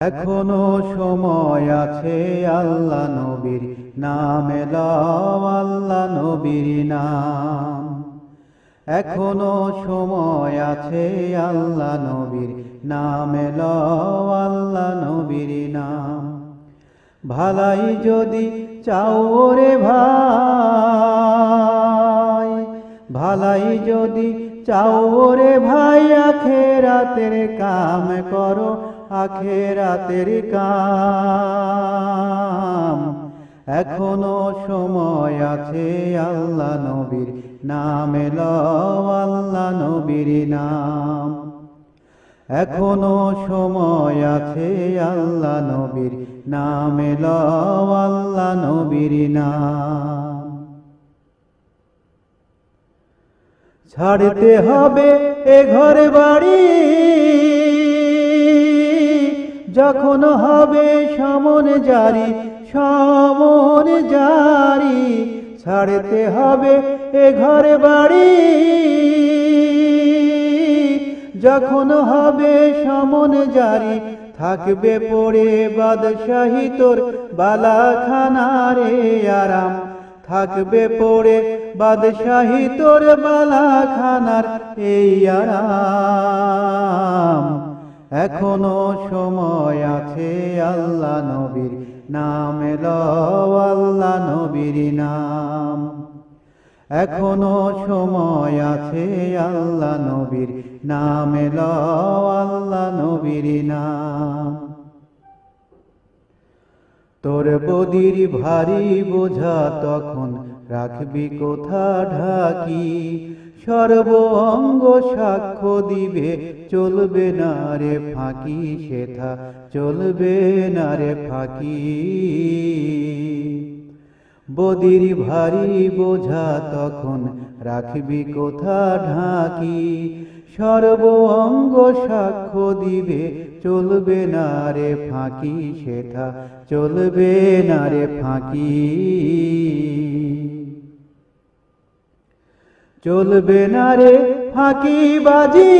এখনও সময় আছে আল্লাহ নবীর নামে লও আল্লাহ নবীর নাম। এখনও সময় আছে আল্লাহ নবীর নামে লও আল্লাহ নবীর নাম। ভালাই যদি চাও রে ভাই, ভালাই যদি চাও রে ভাই, আখেরাতের কাম করো আখেরাতের কাম। এখনও সময় আছে আল্লাহ নবীর নামে আল্লাহ নবীর নাম। এখনও সময় আছে আল্লাহ নবীর নামে আল্লাহ নবীর নাম। ছাড়তে হবে এ ঘরে বাড়ি যখন হবে সমন জারি সমন জারি, ছাড়তে হবে এ ঘরে বাড়ি। যখন হবে সমন জারি, থাকবে পড়ে বাদশাহী তোর বালাখানারে আরাম। থাকবে পড়ে বাদশাহী তোর বালাখানার এই আরাম। এখনও সময় আছে আল্লাহ নবীর নামে লও আল্লাহ নবীর নাম। এখনও সময় আছে আল্লাহ নবীর নামে লও আল্লাহ নবীর নাম। তোর বদির ভারী বোঝা তখন রাখবি কোথা ঢাকি? সর্ব অঙ্গ সাক্ষ্য দিবে, চলবে না রে ফাঁকি সেথা, চলবে না রে ফাঁকি। বদির ভারী বোঝা তখন রাখবি কোথা ঢাকি? সর্ব অঙ্গ সাক্ষ্য দিবে, চলবে না রে ফাঁকি সেথা, চলবে না রে ফাঁকি। চলবে না রে ফাঁকি বাজি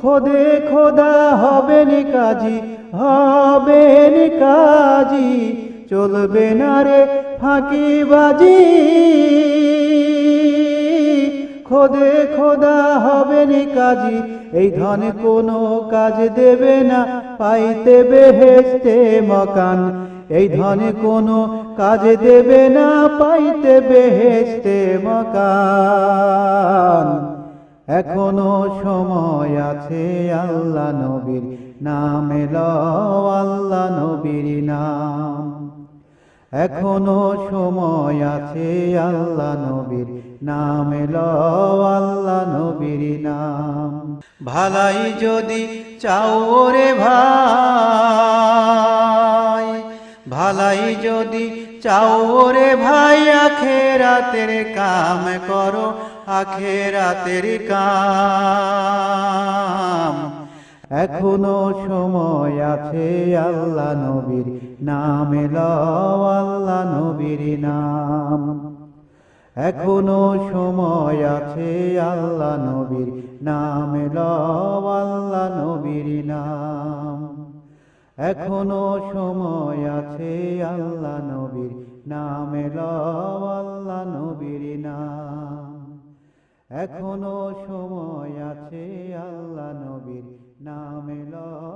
খোদে খোদা হবেন কাজী হবেন কাজী। চলবে না রে ফাঁকি বাজি খোদে খোদা হবেন কাজী, এই ধন কোনো কাজ দেবে না, পাইতে বেহেস্তে মকান। এই ধনে কোনো কাজ দেবে না, পাইতে বেহেস্তে মকান। এখনও সময় আছে আল্লাহ নবীর নামে, লও আল্লাহ নবীর নাম। এখনও সময় আছে আল্লাহ নবীর নামে, লও আল্লাহ নবীর নাম। ভালাই যদি চাও রে ভাই ভালাই যদি চাও রে ভাই, আখেরাতের কাম করো, আখেরাতের কাম। এখনও সময় আছে আল্লাহ নবীর নামে, লও আল্লাহ নবীর নাম। এখনও সময় আছে আল্লাহ নবীর নামে, লও আল্লাহ নবীর নাম। এখনও সময় আছে আল্লাহ নবীর নাম লও আল্লাহ নবীর নাম। এখনও সময় আছে আল্লাহ নবীর নাম লও